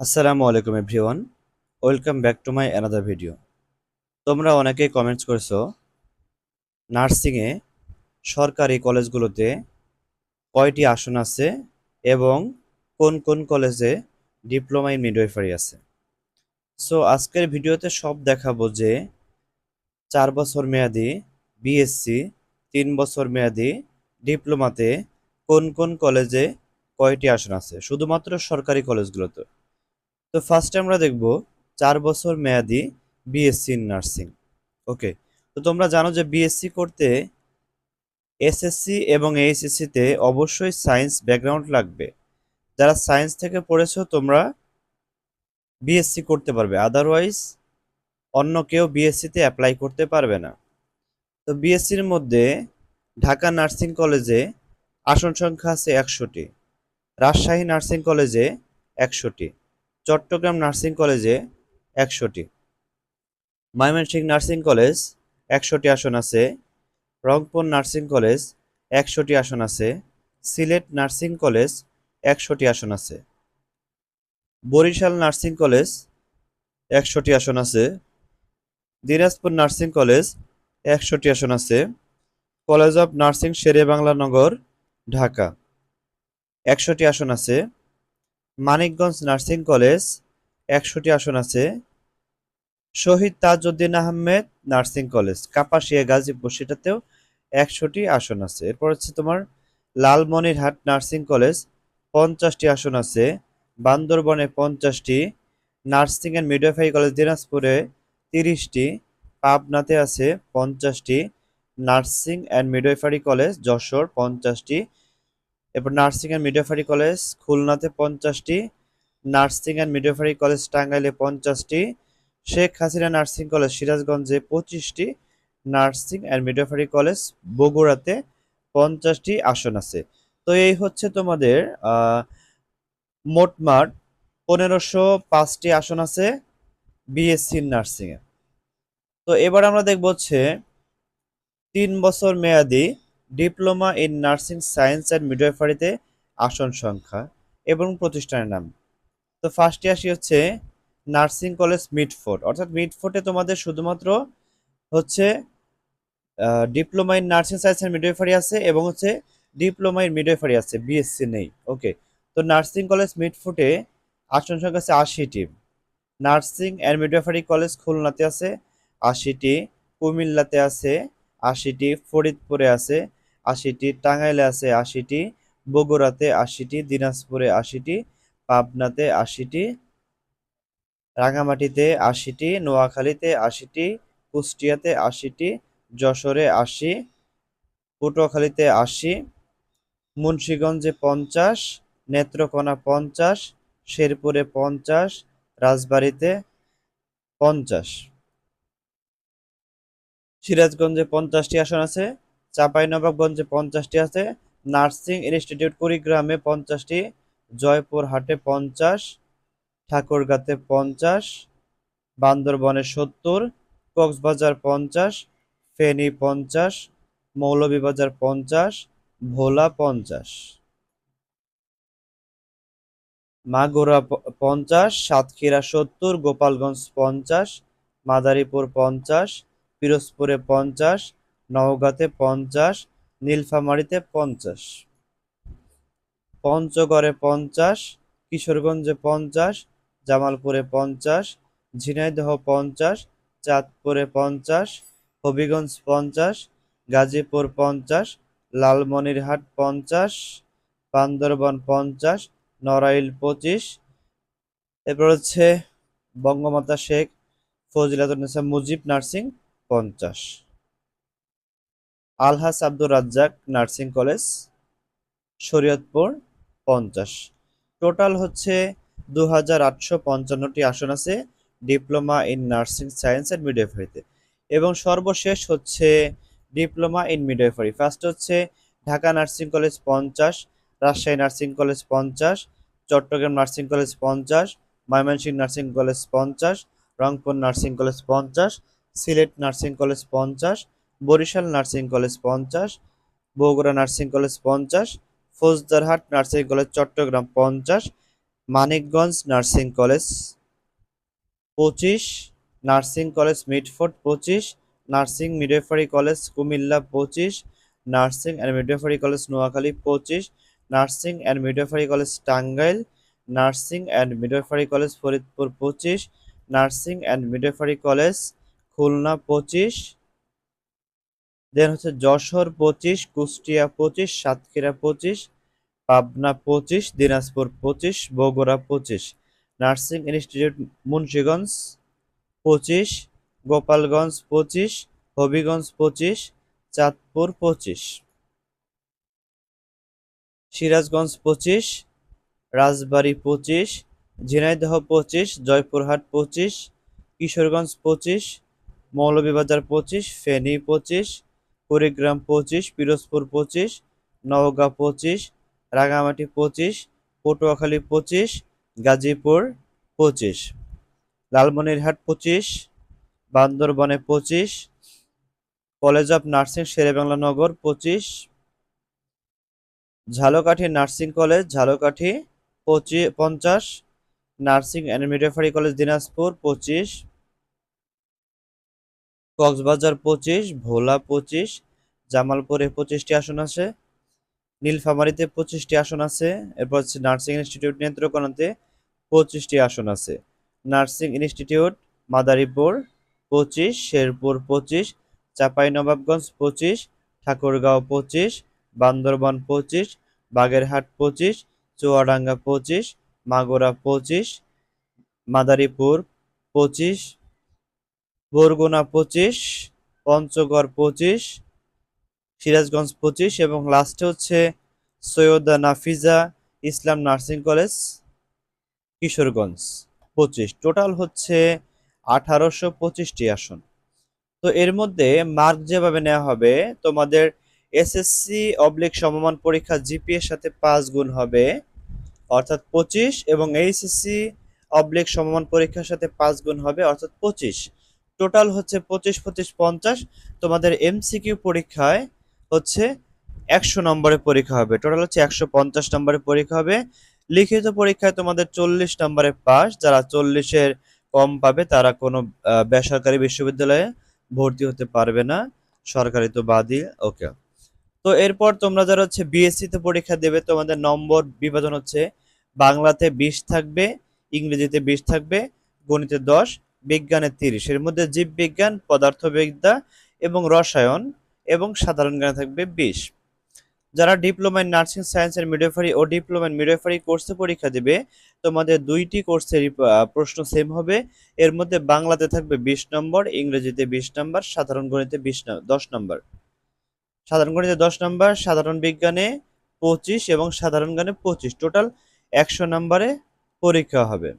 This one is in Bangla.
আসসালামু আলাইকুম everyone. Welcome back to my another video. তোমরা অনেকেই কমেন্টস করেছ নার্সিংয়ে সরকারি কলেজগুলোতে কয়টি আসন আছে এবং কোন কোন কলেজে ডিপ্লোমা ইন মিডওয়াইফারি আছে। সো আজকের ভিডিওতে সব দেখাবো যে চার বছর মেয়াদি বিএসসি তিন বছর মেয়াদি ডিপ্লোমাতে কোন কোন কলেজে কয়টি আসন আছে। শুধুমাত্র সরকারি কলেজগুলোতে। তো ফার্স্টে আমরা দেখব চার বছর মেয়াদি বিএসসি ইন নার্সিং ওকে তো তোমরা জানো যে বিএসসি করতে এসএসসি এবং এইচএসসিতে অবশ্যই সায়েন্স ব্যাকগ্রাউন্ড লাগবে। যারা সায়েন্স থেকে পড়েছো তোমরা বিএসসি করতে পারবে আদারওয়াইজ অন্য কেউ বিএসসিতে অ্যাপ্লাই করতে পারবে না। তো বিএসসির মধ্যে ঢাকা নার্সিং কলেজে আসন সংখ্যা আছে একশোটি, রাজশাহী নার্সিং কলেজে একশোটি। চট্টগ্রাম নার্সিং কলেজে একশোটি। ময়মনসিংহ নার্সিং কলেজ একশোটি আসন আছে। রংপুর নার্সিং কলেজ একশোটি আসন আছে। সিলেট নার্সিং কলেজ একশোটি আসন আছে। বরিশাল নার্সিং কলেজ একশোটি আসন আছে। দিনাজপুর নার্সিং কলেজ একশোটি আসন আছে। College of nursing Shere Bangla Nagar, Dhaka. একশোটি আসন আছে। মানিকগঞ্জ নার্সিং কলেজ, একশোটি আসন আছে। শহীদ তাজউদ্দিন আহমেদ নার্সিং কলেজ, কাপাসিয়া, গাজীপুর, সেটাতেও একশোটি আসন আছে। এরপর হচ্ছে তোমার লালমনিরহাট নার্সিং কলেজ, পঞ্চাশটি আসন আছে। বান্দরবনে পঞ্চাশটি, নার্সিং অ্যান্ড মিডওয়াইফারি কলেজ দিনাজপুরে তিরিশটি, পাবনাতে আছে পঞ্চাশটি, nursing and midwifery college Jessore পঞ্চাশটি এরপর নার্সিং অ্যান্ড মিডওয়াইফারি কলেজ, খুলনাতে পঞ্চাশটি, নার্সিং অ্যান্ড মিডওয়াইফারি কলেজ টাঙ্গাইলে পঞ্চাশটি, শেখ হাসিনা নার্সিং কলেজ সিরাজগঞ্জে পঁচিশটি, নার্সিং অ্যান্ড মিডওয়াইফারি কলেজ বগুড়াতে পঞ্চাশটি আসন আছে। তো এই হচ্ছে তোমাদের মোটমাট পনেরোশো পাঁচটি আসন আছে বিএসসি নার্সিং এ। তো এবার আমরা দেখব হচ্ছে তিন বছর মেয়াদি diploma in nursing science and মিডওয়াইফারিতে আসন সংখ্যা এবং প্রতিষ্ঠানের নাম। তো ফার্স্টে আসি হচ্ছে নার্সিং কলেজ মিডফোর্ট অর্থাৎ মিডফোর্টে তোমাদের শুধুমাত্র হচ্ছে diploma in nursing science and midwifery আছে এবং হচ্ছে ডিপ্লোমা ইন মিডওয়াইফারি আছে বিএসসি নেই। ওকে তো নার্সিং কলেজ মিডফোর্টে আসন সংখ্যা আছে আশিটি। নার্সিং অ্যান্ড মিডওয়াইফারি কলেজ খুলনাতে আছে আশিটি, কুমিল্লাতে আছে আশিটি, ফরিদপুরে আছে আশিটি, টাঙ্গাইলে আছে আশিটি, বগুড়াতে আশিটি, দিনাজপুরে আশিটি, পাবনাতে আশিটি রাঙামাটিতে আশিটি, নোয়াখালীতে আশিটি, কুষ্টিয়াতে আশিটি, যশোরে আশি, পটুয়াখালীতে আশি, মুন্সীগঞ্জে পঞ্চাশ, নেত্রকোনা পঞ্চাশ, শেরপুরে পঞ্চাশ, রাজবাড়িতে পঞ্চাশ। সিরাজগঞ্জে পঞ্চাশটি আসন আছে। চাঁপাইনবাবগঞ্জে পঞ্চাশটি আছে, নার্সিং ইনস্টিটিউট কুড়িগ্রামে পঞ্চাশটি, জয়পুরহাটে পঞ্চাশ, ঠাকুরগাতে পঞ্চাশ, বান্দরবনে সত্তর, কক্সবাজার পঞ্চাশ, ফেনী পঞ্চাশ, মৌলভীবাজার পঞ্চাশ, ভোলা পঞ্চাশ। মাগুরা পঞ্চাশ, সাতক্ষীরা সত্তর, গোপালগঞ্জ পঞ্চাশ, মাদারীপুর পঞ্চাশ, পিরোজপুরে পঞ্চাশ নওগাঁতে পঞ্চাশ, নীলফামারিতে পঞ্চাশ। পঞ্চগড়ে পঞ্চাশ, কিশোরগঞ্জে পঞ্চাশ, জামালপুরে পঞ্চাশ, ঝিনাইদহ পঞ্চাশ, চাঁদপুরে পঞ্চাশ, হবিগঞ্জ পঞ্চাশ, গাজীপুর পঞ্চাশ, লালমনিরহাট পঞ্চাশ, বান্দরবন পঞ্চাশ, নড়াইল পঁচিশ। এরপর হচ্ছে বঙ্গমাতা শেখ ফজিলাতুন্নেসা মুজিব নার্সিং পঞ্চাশ। আলহাস আব্দুর রাজ্জাক নার্সিং কলেজ, শরীয়তপুর, পঞ্চাশ। টোটাল হচ্ছে দু হাজার আটশো পঞ্চান্নটি আসন আছে, diploma in nursing science and মিডওয়াইফারিতে এবং সর্বশেষ হচ্ছে ডিপ্লোমা ইন মিডওয়াইফারি ফার্স্ট হচ্ছে ঢাকা নার্সিং কলেজ, পঞ্চাশ, রাজশাহী নার্সিং কলেজ, পঞ্চাশ, চট্টগ্রাম নার্সিং কলেজ, পঞ্চাশ, ময়মনসিংহ নার্সিং কলেজ, পঞ্চাশ, রংপুর নার্সিং কলেজ, পঞ্চাশ, সিলেট নার্সিং কলেজ, পঞ্চাশ বরিশাল নার্সিং কলেজ পঞ্চাশ, বগুড়া নার্সিং কলেজ পঞ্চাশ, ফৌজদারহাট নার্সিং কলেজ চট্টগ্রাম পঞ্চাশ, মানিকগঞ্জ নার্সিং কলেজ পঁচিশ, নার্সিং কলেজ মিটফোর্ড পঁচিশ, নার্সিং মিডওয়াইফারি কলেজ কুমিল্লা পঁচিশ, nursing and midwifery college Noakhali পঁচিশ, nursing and midwifery college Tangail, nursing and midwifery college Faridpur পঁচিশ, nursing and midwifery college Khulna পঁচিশ দেন হচ্ছে যশোর পঁচিশ, কুষ্টিয়া পঁচিশ, সাতক্ষীরা পঁচিশ, পাবনা পঁচিশ, দিনাজপুর পঁচিশ, বগুড়া পঁচিশ, নার্সিং ইনস্টিটিউট মুন্সীগঞ্জ পঁচিশ, গোপালগঞ্জ পঁচিশ, হবিগঞ্জ পঁচিশ, চাঁদপুর পঁচিশ, সিরাজগঞ্জ পঁচিশ, রাজবাড়ী পঁচিশ, ঝিনাইদহ পঁচিশ, জয়পুরহাট পঁচিশ, কিশোরগঞ্জ পঁচিশ, মৌলভীবাজার পঁচিশ, ফেনী পঁচিশ কুড়িগ্রাম পঁচিশ, পিরোজপুর পঁচিশ, নওগাঁ পঁচিশ রাঙামাটি পঁচিশ, পটুয়াখালী পঁচিশ, গাজীপুর পঁচিশ, লালমনিরহাট পঁচিশ, বান্দরবনে পঁচিশ, college of nursing Sherebangla Nagar পঁচিশ, ঝালকাঠি নার্সিং কলেজ, ঝালকাঠি পঁচিশ পঞ্চাশ, nursing and midwifery college Dinajpur পঁচিশ কক্সবাজার পঁচিশ, ভোলা পঁচিশ, জামালপুরে পঁচিশটি আসন আছে, নীলফামারীতে পঁচিশটি আসন আছে, এরপর হচ্ছে নার্সিং ইনস্টিটিউট নেত্রকোনাতে পঁচিশটি আসন আছে। নার্সিং ইনস্টিটিউট, মাদারীপুর পঁচিশ, শেরপুর পঁচিশ চাঁপাইনবাবগঞ্জ পঁচিশ, ঠাকুরগাঁও পঁচিশ, বান্দরবান পঁচিশ, বাগেরহাট পঁচিশ, চুয়াডাঙ্গা পঁচিশ, মাগুরা পঁচিশ, মাদারীপুর পঁচিশ বরগুনা পঁচিশ, পঞ্চগড় পঁচিশ, সিরাজগঞ্জ পঁচিশ এবং লাস্টে হচ্ছে সৈয়দা নাফিজা ইসলাম নার্সিং কলেজ, কিশোরগঞ্জ পঁচিশ। টোটাল হচ্ছে আঠারোশো পঁচিশটি আসন। তো এর মধ্যে মার্ক যেভাবে নেওয়া হবে, তোমাদের এসএসসি অবলিক সমমান পরীক্ষা জিপিএর সাথে পাঁচ গুণ হবে, অর্থাৎ পঁচিশ এবং এইচএসসি অবলিক সমমান পরীক্ষার সাথে পাঁচ গুণ হবে, অর্থাৎ পঁচিশ। টোটাল হচ্ছে পঁচিশ পঁচিশ, পঞ্চাশ। তোমাদের এমসিকিউ পরীক্ষায় হচ্ছে একশো নম্বরের পরীক্ষা হবে। টোটাল হচ্ছে একশো পঞ্চাশ নম্বরের পরীক্ষা হবে। লিখিত পরীক্ষায় তোমাদের চল্লিশ নম্বরে পাস। যারা চল্লিশের কম পাবে, তারা কোনো বেসরকারি বিশ্ববিদ্যালয়ে ভর্তি হতে পারবে না। সরকারি তো বাদই ওকে তো এরপর তোমরা যারা হচ্ছে বিএসসিতে পরীক্ষা দেবে, তোমাদের নম্বর বিভাজন হচ্ছে বাংলাতে বিশ থাকবে, ইংরেজিতে বিশ থাকবে, গণিতে দশ বিজ্ঞানে তিরিশ। এর মধ্যে জীববিজ্ঞান, পদার্থবিদ্যা এবং রসায়ন এবং সাধারণ জ্ঞানে থাকবে বিশ। যারা diploma in nursing science and O diploma in midwifery কোর্সে পরীক্ষা দেবে, তোমাদের দুইটি কোর্সের প্রশ্ন সেম হবে। এর মধ্যে বাংলাতে থাকবে বিশ নম্বর, ইংরেজিতে বিশ নম্বর, সাধারণ গণিতে বিশ দশ নম্বর। সাধারণ গণিতে দশ নম্বর, সাধারণ বিজ্ঞানে পঁচিশ এবং সাধারণ জ্ঞানে পঁচিশ। টোটাল একশো নম্বরে পরীক্ষা হবে।